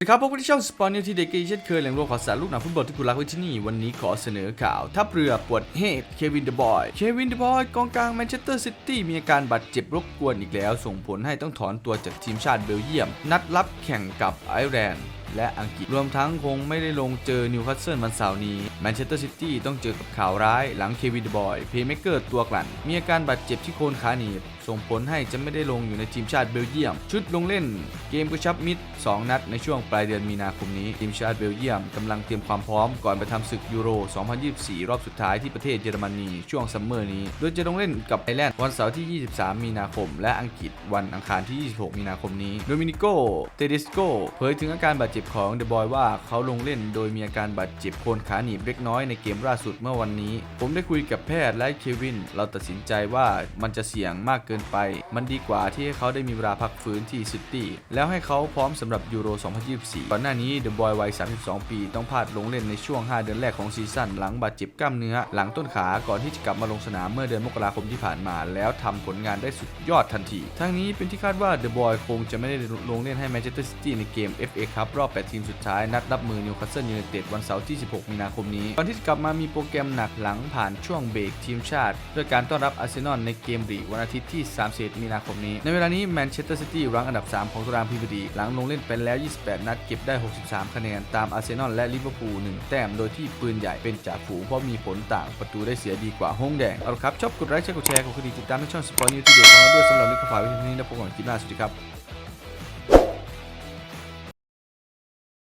สวัสดีครับพบกันที่ช่องสปอนนิวทีเด็กเกย์เช่นเคยแหล่งรวมข่าวสารลูกหนังฟุตบอลที่คุณรักไว้ที่นี่ วันนี้ขอเสนอข่าวทัพเรือปวดเหตุเควินเดอะบอยเควินเดอะบอยกองกลางแมนเชสเตอร์ซิตี้มีอาการบาดเจ็บรบกวนอีกแล้ว ส่งผลให้ต้องถอนตัวจากทีมชาติเบลเยียม นัดรับแข่งกับไอร์แลนด์ และอังกฤษ รวมทั้งคงไม่ได้ลงเจอนิวคาสเซิลวันเสาร์นี้แมนเชสเตอร์ซิตี้ต้องเจอกับข่าวร้ายหลังเควินเดบอยเพย์เมเกอร์ตัวกลั่น มีอาการบาดเจ็บที่โคนขาหนีบ ส่งผลให้จะไม่ได้ลงอยู่ในทีมชาติเบลเยียม ชุดลงเล่นเกมกระชับมิตร2นัดในช่วงปลายเดือนมีนาคมนี้ ทีมชาติเบลเยียมกำลังเตรียมความพร้อมก่อนไปทำศึกยูโร 2024 รอบสุดท้ายที่ประเทศเยอรมนีช่วงซัมเมอร์นี้ โดยจะลงเล่นกับไอร์แลนด์วันเสาร์ที่ 23 มีนาคม และอังกฤษวันอังคารที่ 26 มีนาคมนี้ โดมินิโก เตเดสโกเผยถึงอาการบาดเจ็บของเดบอยว่าเขาลงเล่นโดยมีอาการบาดเจ็บโคนขาหนีบเล็กน้อยในเกมล่าสุดเมื่อวันนี้ ผมได้คุยกับแพทย์และเควิน เราตัดสินใจว่ามันจะเสี่ยงมากเกินไป มันดีกว่าที่ให้เขาได้มีเวลาพักฟื้นที่ซิตี้แล้วให้เขาพร้อมสำหรับยูโร 2024 ก่อนหน้านี้เดอะบอยวัย 32 ปี ต้องพลาดลงเล่นในช่วง 5 เดือนแรกของซีซั่นหลังบาดเจ็บกล้ามเนื้อ หลังต้นขาก่อนที่จะกลับมาลงสนามเมื่อเดือนมกราคมที่ผ่านมา แล้วทำผลงานได้สุดยอดทันที ทั้งนี้เป็นที่คาดว่าเดอะบอยคงจะไม่ได้ลงเล่นให้แมนเชสเตอร์ซิตี้ในเกม FA คัพรอบ8 ทีมสุดท้าย นัดรับมือนิวคาสเซิลยูไนเต็ดวันเสาร์ที่ 16 มีนาคมนี้ก่อนที่จะกลับมามีโปรแกรมหนักหลังผ่านช่วงเบรกทีมชาติ ด้วยการต้อนรับอาร์เซนอลในเกมลีวันอาทิตย์ที่ 31 มีนาคมนี้ ในเวลานี้แมนเชสเตอร์ซิตี้รั้งอันดับ 3 ของตารางพรีเมียร์ลีกหลังลงเล่นไปแล้ว 28 นัดเก็บได้ 63 คะแนนตามอาร์เซนอลและลิเวอร์พูล1แต้มโดยที่ปืนใหญ่เป็นจ่าฝูงเพราะมีผลต่างประตูได้เสียดีกว่าห้องแดงเอาละครับชอบกดไลค์แชร์กดแชร์กดกดติดตามให้ช่องสปอร์ตนิวทีเด็ดของเราด้วยสำหรับนิคขาววิดีโอนี้แล้วพบกันคลิปหน้าสวัสดีครับ